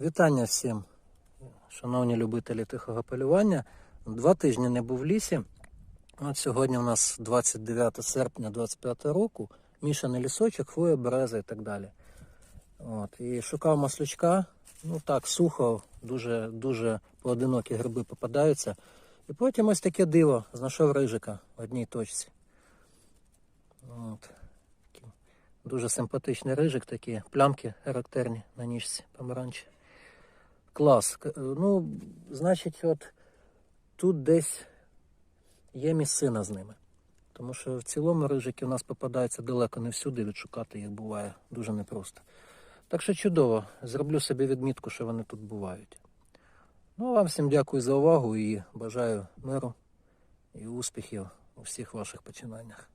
Вітання всім, шановні любителі тихого полювання. Два тижні не був в лісі. От сьогодні у нас 29 серпня 25 року. Мішаний лісочок, хвоя, береза і так далі. От. І шукав маслючка. Ну так, сухо, дуже, дуже поодинокі гриби попадаються. І потім ось таке диво. Знайшов рижика в одній точці. От. Дуже симпатичний рижик, такі плямки характерні на ніжці помаранчі. Клас. Ну, значить, от тут десь є місцина з ними. Тому що в цілому рижики у нас попадаються далеко не всюди, відшукати їх буває дуже непросто. Так що чудово, зроблю собі відмітку, що вони тут бувають. Ну, а вам всім дякую за увагу і бажаю миру і успіхів у всіх ваших починаннях.